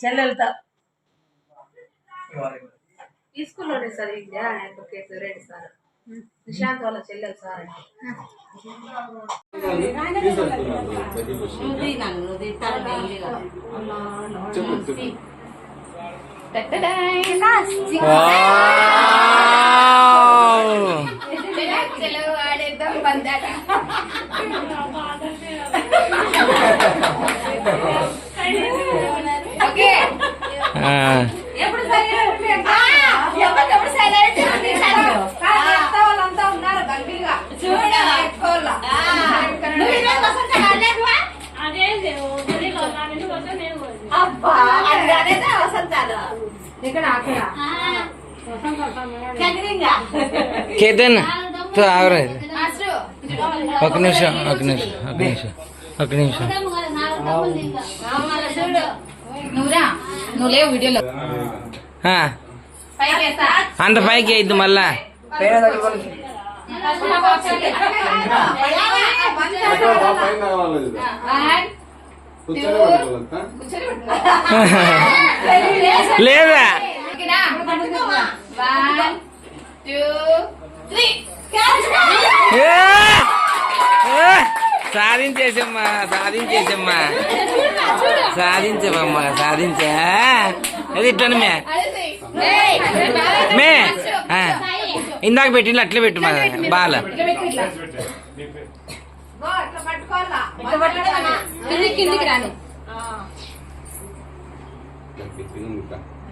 చెల్లెలతో. తీసుకున్నాడు సార్ ఈ case Reddy sir. Nishant వాళ్ళ చెల్లెలు సార్ నువ్వు కేతన్ తూ ఆగరా. ఒక నిమిషం ఒక నిమిషం ఒక నిమిషం ఒక నిమిషం. అంత పైకి అయిద్ది మళ్ళా. లేదా? వన్ టూ త్రీ ఏ! ఏ! సాధించేసమ్మా సాధించేసమ్మా. సాధించమమ్మా సాధించా. అది ఇట్టాను మే. మే. ఇందాక పెట్టింది అట్లే పెట్టు మా బాల. కిందికి రాను.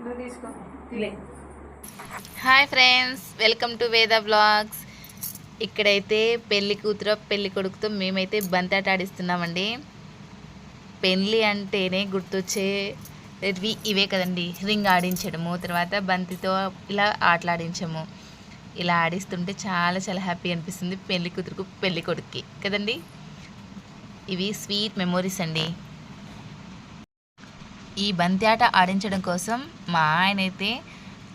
నువ్వు తీసుకో. Hi friends welcome to Veda blogs ఇక్కడైతే పెళ్ళి కూతురు పెళ్ళి కొడుకుతో మేమైతే బంతాట ఆడిస్తున్నామండి. పెళ్ళి అంటేనే గుర్తొచ్చే ఇవి ఇవే కదండి. రింగ్ ఆడించడము తర్వాత బంతితో ఇలా ఆటలాడించము ఇలా ఆడిస్తుంటే చాలా చాలా హ్యాపీ అనిపిస్తుంది పెళ్ళి కూతురుకు పెళ్ళి కొడుక్కి. కదండి? ఇవి స్వీట్ మెమోరీస్ అండి. ఈ బంతి ఆట ఆడించడం కోసం మా ఆయన అయితే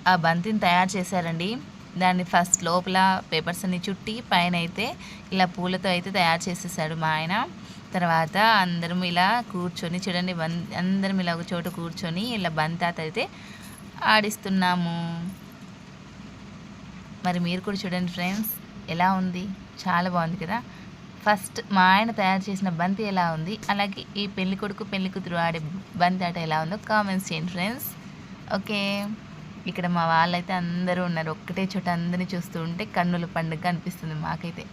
ఆ బంతిని తయారు చేశారండి. దాన్ని ఫస్ట్ లోపల పేపర్స్ అన్ని చుట్టి పైన అయితే ఇలా పూలతో అయితే తయారు చేసేసాడు మా ఆయన. తర్వాత అందరం ఇలా కూర్చొని చూడండి బం అందరం ఇలా ఒక చోట కూర్చొని ఇలా బంతి ఆట అయితే ఆడిస్తున్నాము. మరి మీరు కూడా చూడండి ఫ్రెండ్స్ ఎలా ఉంది? చాలా బాగుంది కదా? ఫస్ట్ మా ఆయన తయారు చేసిన బంతి ఎలా ఉంది అలాగే ఈ పెళ్ళి కొడుకు పెళ్ళి కూతురు ఆడే బంతి ఆట ఎలా ఉందో కామెంట్స్ చేయండి ఫ్రెండ్స్ ఓకే? ఇక్కడ మా వాళ్ళైతే అందరూ ఉన్నారు. ఒక్కటే చోట అందరినీ చూస్తూ ఉంటే కన్నుల పండుగ అనిపిస్తుంది మాకైతే.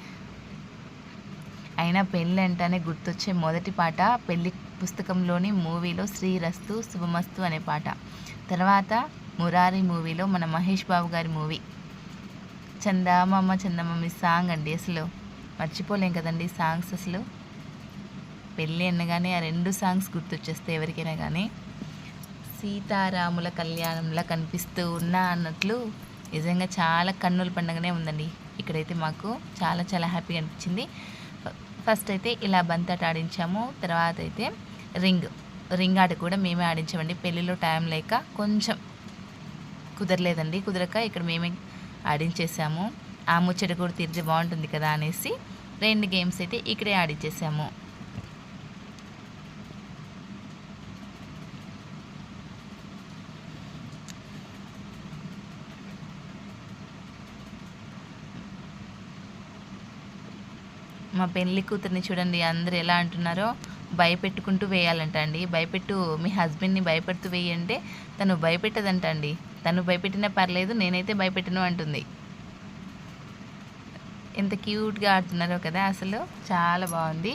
అయినా పెళ్ళి అంటేనే గుర్తొచ్చే మొదటి పాట పెళ్ళి పుస్తకంలోని మూవీలో శ్రీరస్తు శుభమస్తు అనే పాట. తర్వాత మురారి మూవీలో మన మహేష్ బాబు గారి మూవీ. చందామమ్మ మీ సాంగ్ అండి అసలు. మర్చిపోలేం కదండి సాంగ్స్ అసలు. పెళ్ళి అనగానే ఆ రెండు సాంగ్స్ గుర్తొచ్చేస్తాయి ఎవరికైనా కానీ సీతారాముల కళ్యాణంలా కనిపిస్తూ ఉన్నా అన్నట్లు నిజంగా చాలా కన్నుల పండుగనే ఉందండి. ఇక్కడైతే మాకు చాలా చాలా హ్యాపీగా అనిపించింది. ఫస్ట్ అయితే ఇలా బంతాట ఆడించాము. తర్వాత అయితే రింగ్ రింగ్ ఆట కూడా మేమే ఆడించామండి. పెళ్ళిలో టైం లేక కొంచెం కుదరలేదండి. కుదరక ఇక్కడ మేమే ఆడించేసాము. ఆ ముచ్చట కూడా తీరితే బాగుంటుంది కదా అనేసి రెండు గేమ్స్ అయితే ఇక్కడే ఆడించేసాము మా పెళ్ళి కూతుర్ని చూడండి అందరు ఎలా అంటున్నారో భయపెట్టుకుంటూ వేయాలంట అండి. భయపెట్టు మీ హస్బెండ్ని భయపెడుతూ వేయంటే తను భయపెట్టదంట అండి. తను భయపెట్టినా పర్లేదు నేనైతే భయపెట్టను అంటుంది. ఎంత క్యూట్గా ఆడుతున్నారో కదా అసలు చాలా బాగుంది.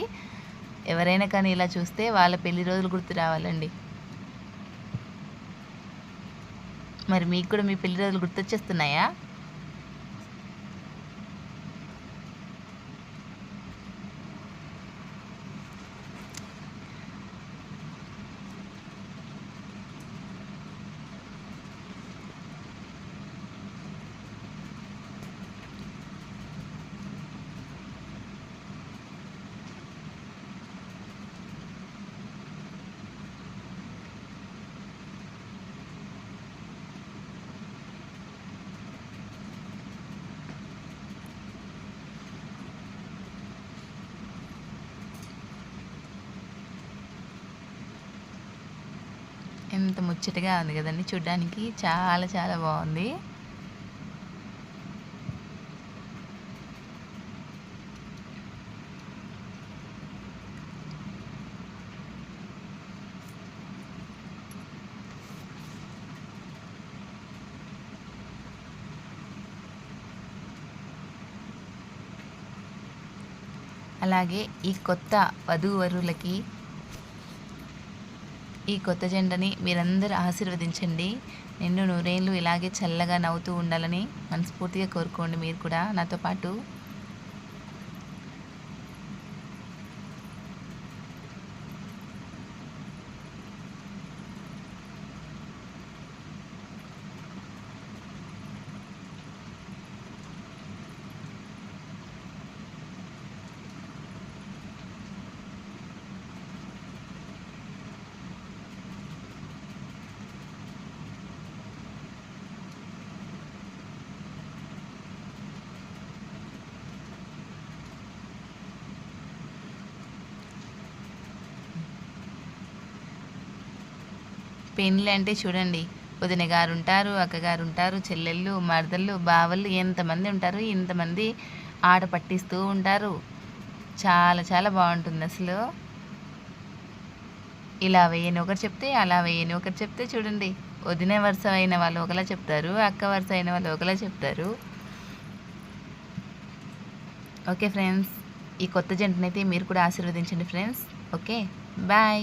ఎవరైనా కానీ ఇలా చూస్తే వాళ్ళ పెళ్ళి రోజులు గుర్తు రావాలండి. మరి మీకు కూడా మీ పెళ్ళి రోజులు గుర్తొచ్చేస్తున్నాయా? ఎంత ముచ్చటగా ఉంది కదండి. చూడ్డానికి చాలా చాలా బాగుంది. అలాగే ఈ కొత్త వధూవరులకి ఈ కొత్త జెండని మీరందరూ ఆశీర్వదించండి. నిన్ను నూరేళ్ళు ఇలాగే చల్లగా నవ్వుతూ ఉండాలని మనస్ఫూర్తిగా కోరుకోండి మీరు కూడా. నాతో పాటు పెళ్ళి అంటే చూడండి వదిన గారు ఉంటారు అక్కగారు ఉంటారు చెల్లెళ్ళు మరదళ్ళు బావళ్ళు ఎంతమంది ఉంటారు ఇంతమంది ఆట పట్టిస్తూ ఉంటారు. చాలా చాలా బాగుంటుంది అసలు. ఇలా వేయని ఒకరు చెప్తే అలా వేయని ఒకరు చెప్తే చూడండి వదిన వరుస అయిన వాళ్ళు ఒకలా చెప్తారు అక్క వరుస అయిన వాళ్ళు ఒకలా చెప్తారు. ఓకే ఫ్రెండ్స్ ఈ కొత్త జంటనైతే మీరు కూడా ఆశీర్వదించండి ఫ్రెండ్స్. Okay bye.